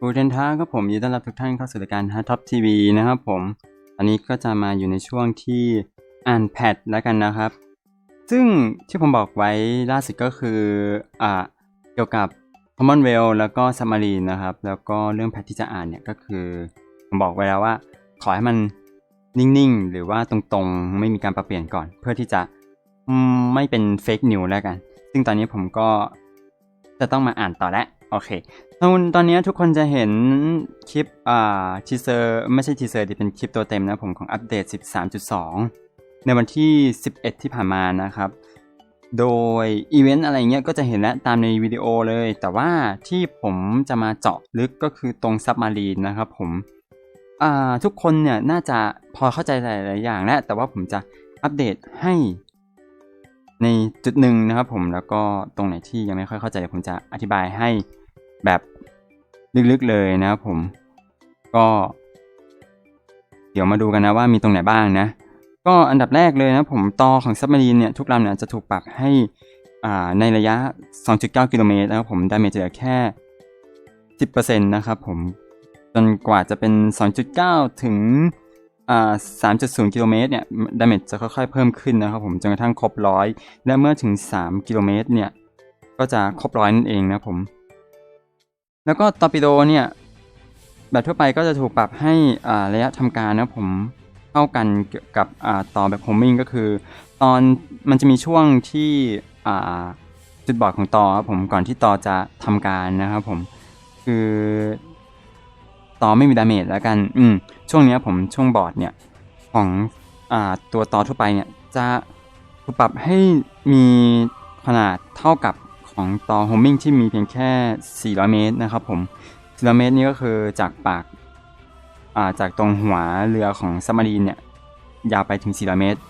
กูเทนท้าครับผมยินดีต้อนรับทุกท่านเข้าสู่รายการฮาร์ท็อปทีวีนะครับผม อันนี้ก็จะมาอยู่ในช่วงที่อ่านแพทแล้วกันนะครับ ซึ่งที่ผมบอกไว้ล่าสุดก็คืออ่าเกี่ยวกับ Commonwealth แล้วก็ Submarine นะครับ แล้วก็เรื่องแพทที่จะอ่านเนี่ยก็คือ ผมบอกไว้แล้วว่า ขอให้มันนิ่งๆ หรือว่าตรงๆ ไม่มีการปรับเปลี่ยนก่อน เพื่อที่จะไม่เป็นเฟกนิวแล้วกัน ซึ่งตอนนี้ผมก็จะต้องมาอ่านต่อแล้ว โอเคตอนตอนนี้ทุกคนจะเห็นคลิปอ่าทีเซอร์ไม่ใช่ทีเซอร์ที่เป็นคลิปตัวเต็มนะผมของอัปเดต 13.2 ในวันที่ 11 ที่ผ่านมานะครับ โดยอีเวนต์อะไรเงี้ยก็จะเห็นแล้วตามในวิดีโอเลย แต่ว่าที่ผมจะมาเจาะลึกก็คือตรงซับมารีนนะครับผมอ่าทุกคนเนี่ยน่าจะพอเข้าใจหลาย ๆ อย่างแล้ว แต่ว่าผมจะอัปเดตให้ในจุดหนึ่งนะครับผมแล้วก็ตรงไหนที่ยังไม่ค่อยเข้าใจผมจะอธิบายให้ แบบลึกๆเลยนะครับผม ก็ เดี๋ยวมาดูกันนะว่ามีตรงไหนบ้างนะ ก็อันดับแรกเลยนะผมต่อของซับมารีนเนี่ยทุกลำเนี่ยจะถูกปรับให้อ่าในระยะ 2.9 กิโลเมตรนะครับผมดาเมจเหลือแค่ 10%นะครับผมจนกว่าจะเป็น 2.9 ถึงอ่า3.0 กิโลเมตรเนี่ยดาเมจจะค่อยๆเพิ่มขึ้นนะครับผมจนกระทั่งครบร้อยและเมื่อถึง 3 กิโลเมตรเนี่ย ก็จะครบร้อยนั่นเองนะผม แล้วก็ตอร์ปิโดเนี่ยแบบทั่วไปก็จะถูกปรับให้อ่าระยะทำการนะผมเท่ากันกับอ่าต่อแบบโฮมมิ่งก็คือ ตอนมันจะมีช่วงที่อ่าจุดบอดของต่อครับผมก่อนที่ต่อจะทำการนะครับผมคือต่อไม่มีดาเมจแล้วกันอืมช่วงเนี้ยผมช่วงบอดเนี่ยของอ่าตัวต่อทั่วไปเนี่ยจะถูกปรับให้มีขนาดเท่ากับ ของต่อโฮมมิ่งที่มีเพียงแค่ 400 เมตรนะครับผม 400 เมตรนี่ก็คือจากปากาจากตรงหัวเรือของซัมมารีนเนี่ย ยาวไปถึง 400 เมตร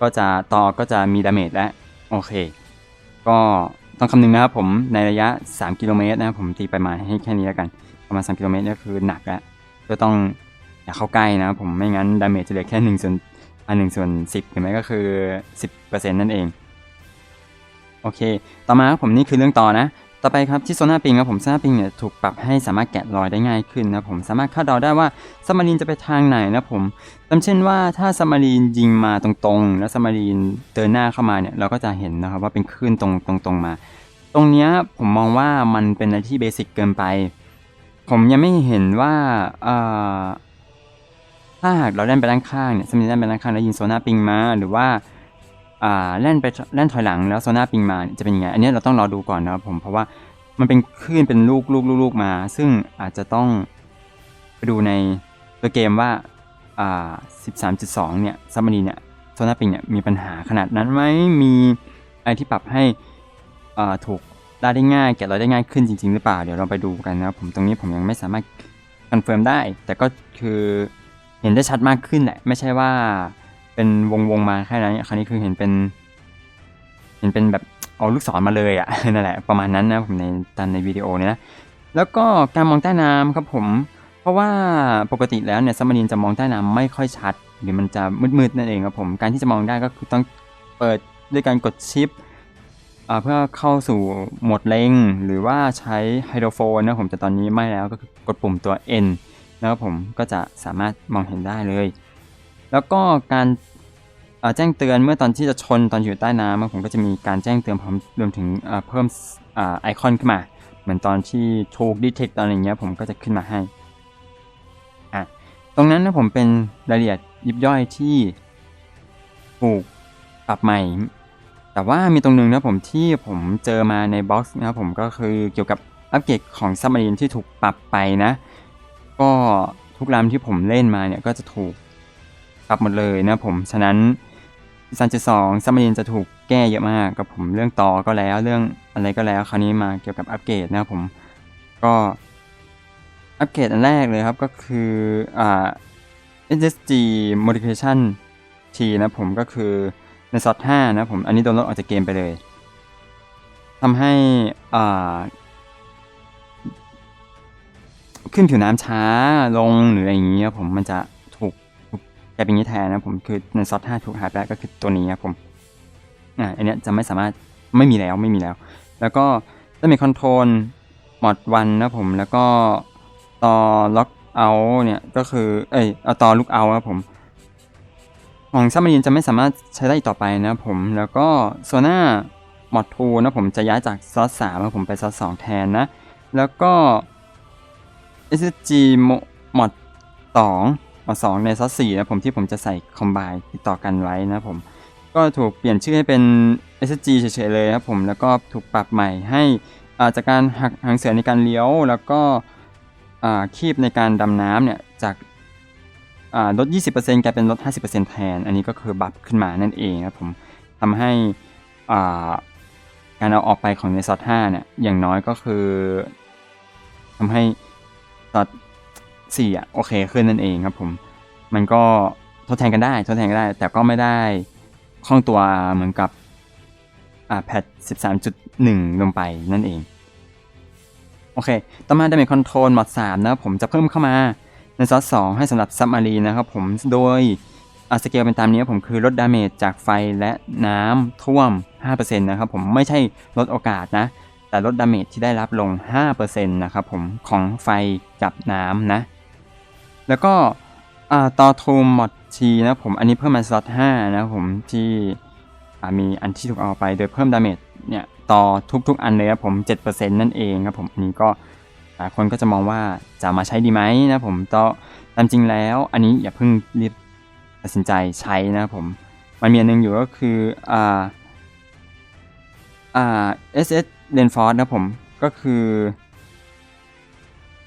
ก็จะตอก็จะมีดาเมจแล้วโอเค ก็ต้องคำนึงนะครับผมในระยะ 3 กิโลเมตรนะครับผมตีไปมาให้แค่นี้แล้วกัน ประมาณ 3 กิโลเมตรเนี่คือหนักแล้วก็ต้องอย่าเข้าใกล้นะครับผมไม่งั้นดาเมจจะเหลือแค่1ส่วนอ่า1ส่วน10เห็นไหมก็คือ 10%นั่นเอง โอเค ต่อมาครับผมนี่คือเรื่องต่อนะ ต่อไปครับที่โซน่าปิงครับผมโซน่าปิงเนี่ยถูกปรับให้สามารถแกะรอยได้ง่ายขึ้นนะผมสามารถคาดเดาได้ว่าซัมารีนจะไปทางไหนนะผมตามเช่นว่าถ้าซัมารีนยิงมาตรงๆ แล้วซัมารีนเดินหน้าเข้ามาเนี่ยเราก็จะเห็นนะครับว่าเป็นคลื่นตรงตรงๆมา ตรงเนี้ยผมมองว่ามันเป็นอะไรที่เบสิกเกินไป ผมยังไม่เห็นว่าถ้าหากเราเล่นไปด้านข้างเนี่ยซัมมารีนเล่นไปด้านข้างแล้วยิงโซน่าปิงมาหรือว่า อ่าเล่นไปเล่นถอยหลังแล้วโซน่าปิงมาจะเป็นยังไงอันนี้เราต้องรอดูก่อนนะครับผมเพราะว่ามันเป็นคลื่นเป็นลูกลูกลูกลูกมา ซึ่งอาจจะต้องไปดูในตัวเกมว่าอ่า13.2 เนี่ยซัมมารีเนี่ยโซน่าปิงเนี่ยมีปัญหาขนาดนั้นไหมมีอะไรที่ปรับให้อ่าถูกได้ได้ง่ายแกะรอยได้ง่ายขึ้นจริง ๆ หรือเปล่า เดี๋ยวเราไปดูกันนะครับผมตรงนี้ผมยังไม่สามารถคอนเฟิร์มได้ แต่ก็คือเห็นได้ชัดมากขึ้นแหละ ไม่ใช่ว่า เป็นวงวงๆมาแค่นั้นคราวนี้คือเห็นเป็น เห็นเป็นแบบเอาลูกศรมาเลยอะนั่นแหละประมาณนั้นนะผมในตามในวิดีโอเนี่ยนะแล้วก็การมองใต้น้ำครับผม เพราะว่าปกติแล้วเนี่ยซัมารีนจะมองใต้น้ำไม่ค่อยชัด หรือมันจะมืดๆนั่นเองครับผมการที่จะมองได้ก็คือต้องเปิดด้วยการกดชิปเพื่อเข้าสู่โหมดเล็ง หรือว่าใช้ไฮโดรโฟนนะผมแต่ตอนนี้ไม่แล้วก็คือกดปุ่มตัว N นะครับผมก็จะสามารถมองเห็นได้เลย แล้วก็การแจ้งเตือนเมื่อตอนที่จะชนตอนอยู่ใต้น้ำผมก็จะมีการแจ้งเตือนพร้อมรวมถึงเพิ่มอไอคอนขึ้นมา เหมือนตอนที่ถูกดีเทคตอนอะไรเงี้ยผมก็จะขึ้นมาให้อะตรงนั้นนะผมเป็นรายละเอียดยิบย่อยที่ถูกปรับใหม่ แต่ว่ามีตรงนึงนะผมที่ผมเจอมาในบ็อกซ์นะครับผมก็คือเกี่ยวกับอัปเกรดของซับมารีนที่ถูกปรับไปนะ ก็ทุกลำที่ผมเล่นมาเนี่ยก็จะถูก ปรับหมดเลยนะผมฉะนั้นซันเจสองซัมมารีนจะถูกแก้เยอะมากกับผมเรื่องต่อก็แล้วเรื่องอะไรก็แล้วคราวนี้มาเกี่ยวกับอัปเกรดนะผมก็อัปเกรดอันแรกเลยครับก็คืออ่า SSG modification T นะผมก็คือในซอส5นะผมอันนี้โดนลดออกจากเกมไปเลยทำให้อ่าขึ้นผิวน้ำช้าลงหรืออะไรอย่างเงี้ยผมมันจะ กถูกกลายเป็นนี้แทนนะผมคือในซอส5ถูกหายไปก็คือตัวนี้ครับผมอ่าอันนี้จะไม่สามารถไม่มีแล้วไม่มีแล้ว แล้วก็จะมีคอนโทรลหมอดวันนะผมแล้วก็ต่อล็อกเอาเนี่ยก็คือเอ้ยเอาต่อลูกเอาครับผมของซัมมารีนจะไม่สามารถใช้ได้อีกต่อไปนะผมแล้วก็โซน่ามอดทูนะผมจะย้ายจากซอสสามนะผมไปซอสสองแทนนะ แล้วก็ SG มอดสอง มอดสองในซอสสี่นะผมที่ผมจะใส่คอมไบติดต่อกันไว้นะผม ก็ถูกเปลี่ยนชื่อให้เป็น SG เฉยๆเลยครับผมแล้วก็ถูกปรับใหม่ให้อ่าจากการหักหางเสือในการเลี้ยว แล้วก็อ่าคีบในการดำน้ำเนี่ยจากอ่าลด 20%กลายเป็นลด 50%แทน อันนี้ก็คือบัฟขึ้นมานั่นเองครับผมทำให้อ่าการเอาออกไปของในซอส5เนี่ยอย่างน้อยก็คือทำให้ซอส 4อะโอเคขึ้นนั่นเองครับผม มันก็ทดแทนกันได้ทดแทนกันได้ แต่ก็ไม่ได้คล่องตัวเหมือนกับอ่าแพท13.1 ลงไปนั่นเอง โอเค ต่อมา Damage Control หมด3นะครับผมจะเพิ่มเข้ามาในซอส2ให้สำหรับซับมารีนะครับผมโดยอาสเกลเป็นตามนี้ครับผมคือลดดาเมจจากไฟและน้ำท่วม 5%นะครับผมไม่ใช่ลดโอกาสนะ แต่ลดดาเมจที่ได้รับลง 5%นะครับผมของไฟกับน้ำนะ แล้วก็ต่อทูมมอดทีนะผมอันนี้เพิ่มมาสล็อต5นะผมที่มีอันที่ถูกเอาไปโดยเพิ่มดาเมจเนี่ยต่อทุกๆอันเลยครับผม 7%นั่นเองครับผมอันนี้ก็หลายคนก็จะมองว่าจะมาใช้ดีไหมนะผมต่อตามจริงแล้วอันนี้อย่าเพิ่งรีบตัดสินใจใช้นะผมมันมีอันหนึงอยู่ก็คืออ่าอ่า SS Reinforce นะผมก็คือ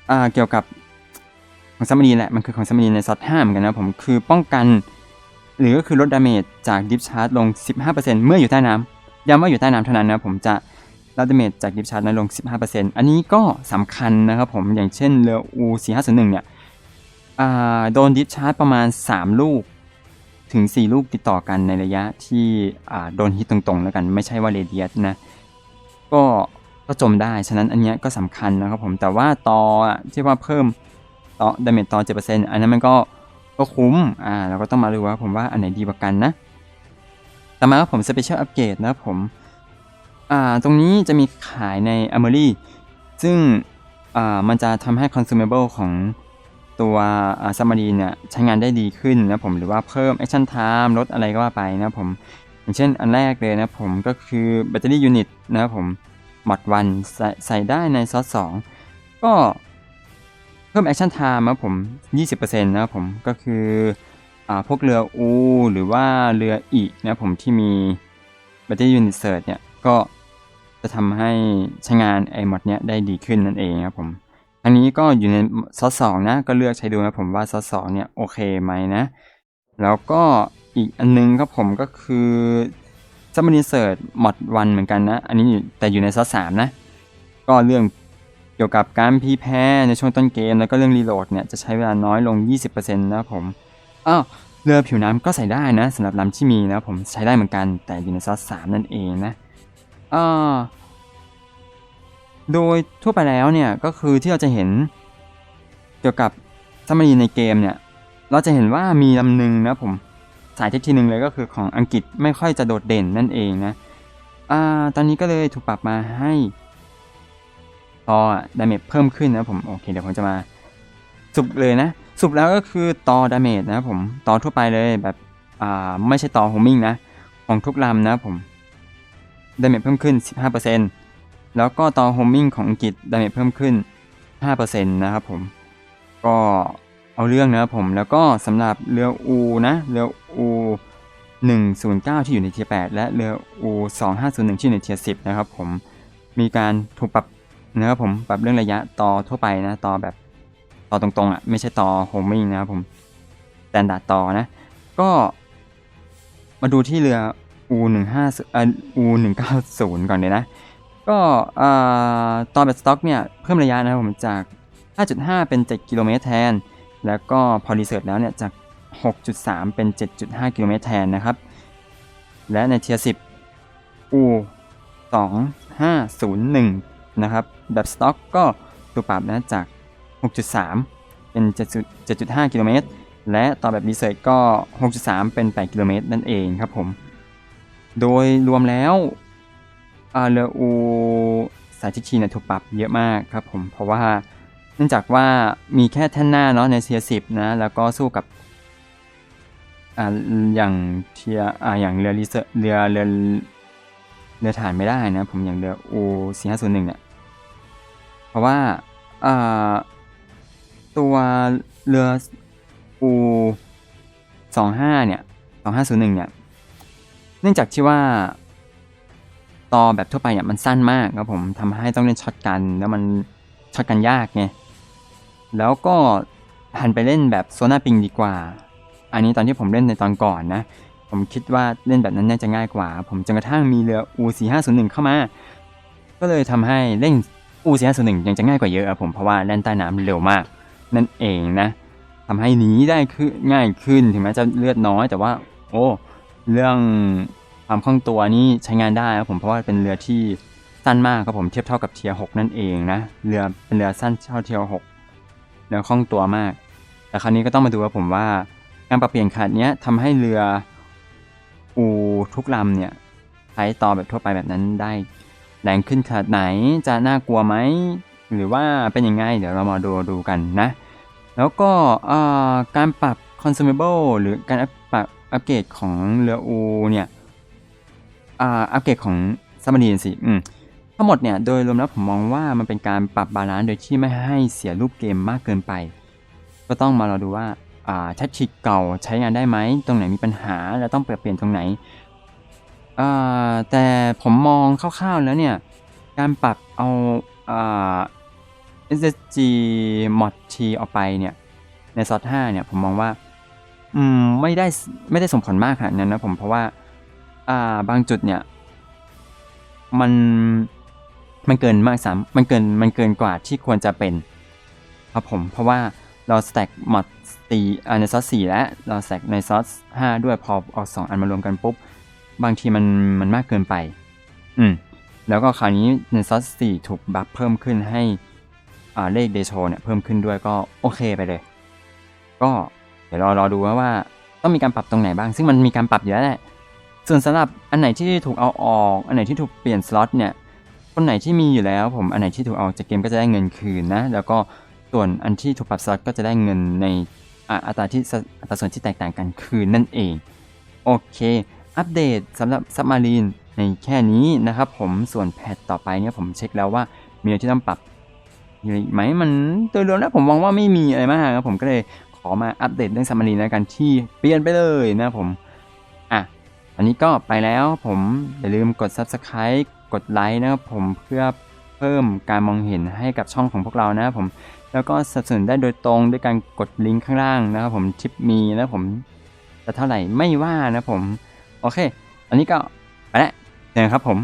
อ่าเกี่ยวกับ ของซัมมารีแหละมันคือของซัมมารีในซอส5เหมือนกันนะผมคือป้องกัน หรือก็คือลดดาเมจจากดิฟชาร์จลง 15%เมื่ออยู่ใต้น้ำย้ำว่าอยู่ใต้น้ำเท่านั้นนะผมจะลดดาเมจจากดิฟชาร์จนั้นลง 15%อันนี้ก็สำคัญนะครับผมอย่างเช่นเรือ U 4501เนี่ยโดนดิฟชาร์จประมาณ 3 ลูกถึง 4 ลูกติดต่อกันในระยะที่โดนฮิตตรงๆ แล้วกันไม่ใช่ว่าเรเดียสนะก็ก็จมได้ ฉะนั้นอันเนี้ยก็สำคัญนะครับผมแต่ว่าต่อที่ว่าเพิ่ม ต่อดาเมจต่อ 7%อันนั้นมันก็ก็คุ้ม อ่า เราก็ต้องมาดูว่าผมว่าอันไหนดีกว่ากันนะ ต่อมาครับผม Special Upgrade นะครับผม อ่า ตรงนี้จะมีขายใน Armory ซึ่ง อ่า มันจะทำให้ consumable ของตัวอ่า Submarine เนี่ยใช้งานได้ดีขึ้นนะผมหรือว่าเพิ่ม Action Time ลดอะไรก็ว่าไปนะผม อย่างเช่นอันแรกเลยนะผมก็คือ Battery Unit นะครับผม mod 1ใส่ใส่ได้ในซอส2ก็ เพิ่ม Action Time ครับผม 20%นะครับผมก็คืออาพวกเรืออูหรือว่าเรืออีนะผมที่มี Battery Unit Search เนี่ยก็จะทำให้ใช้งานไอ้มอดเนี้ยได้ดีขึ้นนั่นเองครับผม อันนี้ก็อยู่ในซอส2นะ ก็เลือกใช้ดูนะผมว่าซอส2เนี่ยโอเคไหมนะ แล้วก็อีกอันนึงครับผมก็คือ Submarine Search Mod 1เหมือนกันนะ อันนี้แต่อยู่ในซอส3นะ ก็เรื่อง กี่ยวกับการพีแพ้ในช่วงต้นเกมแล้วก็เรื่องรีโหลดเนี่ยจะใช้เวลาน้อยลง 20%นะครับผมอ้าวเรือผิวน้ำก็ใส่ได้นะสำหรับลำที่มีนะผมใช้ได้เหมือนกันแต่อยู่ในซอส3นั่นเองนะอ่าโดยทั่วไปแล้วเนี่ยก็คือที่เราจะเห็นเกี่ยวกับซัมมารีในเกมเนี่ยเราจะเห็นว่ามีลำหนึ่งนะผมสายเทคทีหนึ่งเลยก็คือของอังกฤษไม่ค่อยจะโดดเด่นนั่นเองนะอ่าตอนนี้ก็เลยถูกปรับมาให้ อดาเมจเพิ่มขึ้นนะผมโอเคเดี๋ยวผมจะมาสุบเลยนะ สุบแล้วก็คือต่อดาเมจนะผมต่อทั่วไปเลยแบบอ่าไม่ใช่ต่อโฮมิ่งนะ ของทุกลำนะผมดาเมจเพิ่มขึ้น 15%แล้วก็ต่อโฮมิ่งของอังกฤษดาเมจเพิ่มขึ้น 5%นะครับผมก็เอาเรื่องนะผมแล้วก็สำหรับเรืออูนะเรืออู109 ที่อยู่ในเทียร์8และเรืออู2501 ที่อยู่ในเทียร์10 นะครับผมมีการถูกปรับ นะครับผมปรับเรื่องระยะต่อทั่วไปนะต่อแบบต่อตรงๆอะไม่ใช่ต่อโฮมมิ่งนะครับผมแตนดาร์ดต่อนะ ก็มาดูที่เรือ U 1 5เอ่อ U 190ก่อนเลยนะ ก็อ่าตอนแบบสต็อกเนี่ยเพิ่มระยะนะครับผมจาก 5.5 เป็น 7 กิโลเมตรแทน แล้วก็พอรีเสิร์ชแล้วเนี่ยจาก 6.3 เป็น 7.5 กิโลเมตรแทนนะครับ และในเทียร์10 U 2501 นะครับ แบบสต็อกก็ตัวปรับนะจาก 6.3 เป็น 7.5 กิโลเมตร และต่อแบบรีเสิร์ชก็ 6.3 เป็น 8 กิโลเมตรนั่นเองครับผม โดยรวมแล้วอาเรืออูสายทิชีเนี่ยถูกปรับเยอะมากครับผม เพราะว่าเนื่องจากว่ามีแค่ท่านหน้าเนาะในเทียสิบนะ แล้วก็สู้กับอ่าอย่างเทียอ่าอย่างเรือลิเซอร์เรือเรือเรือฐานไม่ได้นะผมอย่างเรืออูสี่ห้าศูนย์หนึ่งเนี่ย เพราะว่าตัวเรืออูสองห้าเนี่ยสองห้าศูนย์หนึ่งเนี่ย เนื่องจากที่ว่าตอแบบทั่วไปเนี่ยมันสั้นมากครับผมทำให้ต้องเล่นช็อตกัน แล้วมันช็อตกันยากไง แล้วก็หันไปเล่นแบบโซน่าปิงดีกว่า อันนี้ตอนที่ผมเล่นในตอนก่อนนะ ผมคิดว่าเล่นแบบนั้นน่าจะง่ายกว่า ผมจนกระทั่งมีเรือ U 4 5 0 1เข้ามา ก็เลยทำให้เล่น U 4 5 0 1ยังจะง่ายกว่าเยอะครับผมเพราะว่าเล่นใต้น้ำเร็วมาก นั่นเองนะทำให้หนีได้ขึ้นง่ายขึ้นถึงแม้จะเลือดน้อยแต่ว่า โอ้เรื่องความคล่องตัวนี่ใช้งานได้ครับผมเพราะว่าเป็นเรือที่สั้นมากครับผมเทียบเท่ากับเทียร์หนั่นเองนะเรือเป็นเรือสั้นเท่าเทียร์หกเรือคล่องตัวมาก แต่คราวนี้ก็ต้องมาดูว่าผมว่าการปรับเปลี่ยนขนาดเนี้ยทำให้เรืออูทุกลำเนี่ยใช้ต่อแบบทั่วไปแบบนั้นได้ แรงขึ้นขนาดไหนจะน่ากลัวไหมหรือว่าเป็นยังไงเดี๋ยวเรามาดูดูกันนะ แล้วก็การปรับ consumable หรือการอัปรับอัปเกรดของเรืออูเนี่ยอัปเกรดของซัมมารีนสิอืมทั้งหมดเนี่ยโดยรวมแล้วผมมองว่ามันเป็นการปรับบาลานซ์โดยที่ไม่ให้เสียรูปเกมมากเกินไป ก็ต้องมาเรอดูว่าแทคติกเก่าใช้งานได้ไหม ตรงไหนมีปัญหาแล้วต้องเปลี่ยนเปลี่ยนตรงไหน แต่ผมมองคร่าวๆแล้วเนี่ย การปรับเอาอ SSG mod T ออกไปเนี่ย ในซอส5เนี่ย ผมมองว่า อืม ไม่ได้ไม่ได้ส่งผลมากขนาดนั้นนะผมเพราะว่า อ่าบางจุดเนี่ย มันมันเกินมากสามมันเกินมันเกินกว่าที่ควรจะเป็นครับผม เพราะว่าเราสแต็กมอดตีอ่ในซอส4แล้ว เราสแต็กในซอส5ด้วยพอเอาสองอันมารวมกันปุ๊บ บางทีมันมันมากเกินไป อืม แล้วก็คราวนี้ในซอส4ถูกบัฟเพิ่มขึ้นให้อ่าเลขเดโชเนี่ยเพิ่มขึ้นด้วยก็โอเคไปเลย ก็เดี๋ยวรอรอดูว่าว่าต้องมีการปรับตรงไหนบ้าง ซึ่งมันมีการปรับอยู่แล้วแหละ ส่วนสำหรับอันไหนที่ถูกเอาออก อันไหนที่ถูกเปลี่ยนสล็อตเนี่ย คนไหนที่มีอยู่แล้ว ผมอันไหนที่ถูกเอาจากเกมก็จะได้เงินคืนนะ แล้วก็ส่วนอันที่ถูกปรับสล็อตก็จะได้เงินในอ่าอัตราที่สอัตราส่วนที่แตกต่างกันคืนนั่นเอง โอเค อัปเดตสำหรับซับมารีนในแค่นี้นะครับผมส่วนแพทต่อไปเนี่ยผมเช็คแล้วว่ามีอะไรที่ต้องปรับอะไรอีกไหมมันโดยรวมแล้วผมมองว่าไม่มีอะไรมากครับผมก็เลยขอมาอัปเดตเรื่องซัมมารีนแล้วกันที่เปลี่ยนไปเลยนะผมอะอันนี้ก็ไปแล้วผมอย่าลืมกด Subscribe กดไลค์นะครับผมเพื่อเพิ่มการมองเห็นให้กับช่องของพวกเรานะครับผมแล้วก็สนับสนุนได้โดยตรงด้วยการกดลิงก์ข้างล่างนะครับผมทิปมีนะผมจะเท่าไหร่ไม่ว่านะผม โอเค อันนี้ก็ไปแล้วนะครับผม